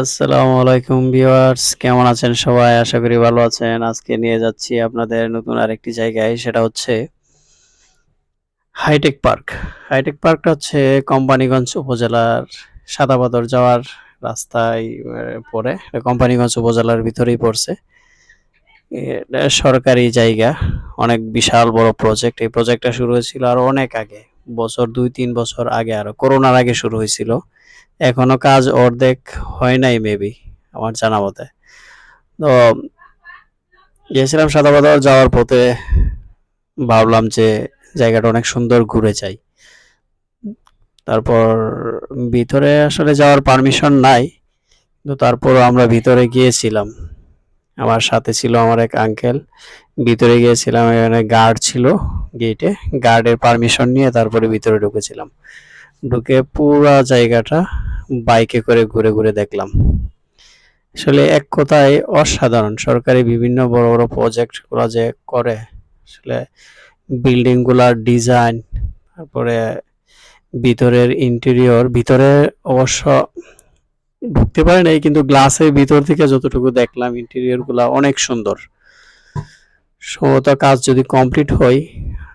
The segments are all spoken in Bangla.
আসসালামু আলাইকুম ভিউয়ার্স, কেমন আছেন সবাই? আশা করি ভালো আছেন। আজকে নিয়ে যাচ্ছি আপনাদের নতুন আরেকটি জায়গায়, সেটা হচ্ছে হাইটেক পার্ক হাইটেক পার্কটা হচ্ছে কোম্পানিগঞ্জ উপজেলার সাদাবাদর যাওয়ার রাস্তায় পড়ে। কোম্পানিগঞ্জ উপজেলার ভিতরেই পড়ছে। সরকারি জায়গা, অনেক বিশাল বড় প্রজেক্ট এই প্রজেক্টটা শুরু হয়েছিল আরও অনেক আগে। বছর, দুই, তিন বছর আগে আরও। করোনার আগে শুরু হয়েছিল। এখনও কাজ অর্ধেক হয় নাই মেবি আমার জানা মতে। তো গিয়েছিলাম সাদাবাদার যাওয়ার পথে, ভাবলাম যে জায়গাটা অনেক সুন্দর ঘুরে যাই। তারপর ভিতরে আসলে যাওয়ার পারমিশন নাই, কিন্তু তারপর আমরা ভিতরে গিয়েছিলাম। আমার সাথে ছিল আমার এক আঙ্কেল ভিতরে গিয়েছিলাম, এখানে গার্ড ছিল। গেটে গার্ডের পারমিশন নিয়ে তারপরে ভিতরে ঢুকেছিলাম। ঢুকে পুরা জায়গাটা বাইকে করে ঘুরে ঘুরে দেখলাম। আসলে এক কথায় অসাধারণ। সরকারি বিভিন্ন বড় বড় প্রজেক্টগুলা যে করে, আসলে বিল্ডিংগুলার ডিজাইন তারপরে ভিতরের ইন্টেরিয়র ভিতরে অবশ্য ঢুকতে পারে নাই, কিন্তু গ্লাসের ভিতর থেকে যতটুকু দেখলাম ইন্টেরিয়রগুলা অনেক সুন্দর। সম্ভবত কাজ যদি কমপ্লিট হয়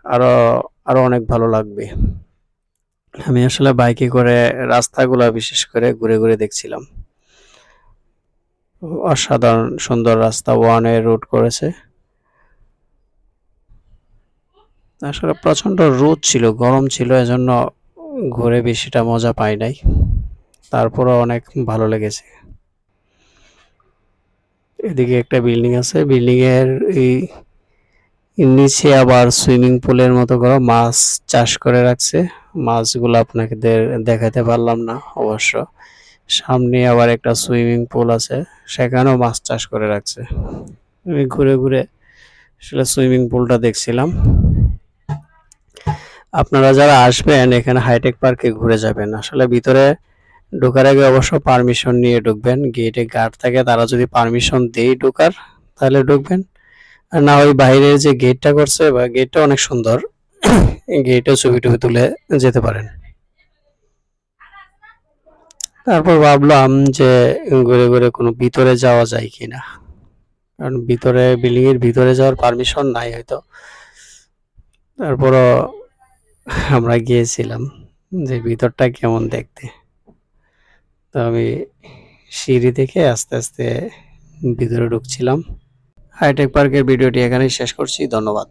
আরও আরও অনেক ভালো লাগবে। আমি আসলে বাইকে করে রাস্তাগুলা বিশেষ করে ঘুরে ঘুরে দেখছিলাম। অসাধারণ সুন্দর রাস্তা ওয়ানে রুট করেছে। আসলে প্রচণ্ড রোদ ছিল, গরম ছিল, এজন্য ঘুরে বেশিটা মজা পাই নাই। তারপরও অনেক ভালো লেগেছে। এদিকে একটা বিল্ডিং আছে বিল্ডিং এর এই নিচে আবার সুইমিং পুলের মতো করে মাছ চাষ করে রাখছে। মাছগুলো আপনাকে দেখাতে পারলাম না অবশ্য। সামনে আবার একটা সুইমিং পুল আছে, সেখানেও মাছ চাষ করে রাখছে। আমি ঘুরে ঘুরে আসলে সুইমিং পুলটা দেখছিলাম। আপনারা যারা আসবেন, এখানে হাইটেক পার্কে ঘুরে যাবেন। আসলে ভিতরে ঢোকার আগে অবশ্য পারমিশন নিয়ে ঢুকবেন। গেটে গার্ড থাকে, তারা যদি পারমিশন দেই ঢোকার, তাহলে ঢুকবেন। না, ওই বাইরের যে গেটটা করছে বা গেটটা অনেক সুন্দর গেটে ছবি টবি তুলে যেতে পারেন। তারপর ভাবলাম যে ঘুরে ঘুরে কোনো ভিতরে যাওয়া যায় কিনা কারণ ভিতরে বিল্ডিং এর ভিতরে যাওয়ার পারমিশন নাই হয়তো। তারপরও আমরা গিয়েছিলাম যে ভিতরটা কেমন দেখতে। তো আমি সিঁড়ি থেকে আস্তে আস্তে ভিতরে ঢুকছিলাম। হাইটেক পার্কের ভিডিওটি এখানেই শেষ করছি ধন্যবাদ।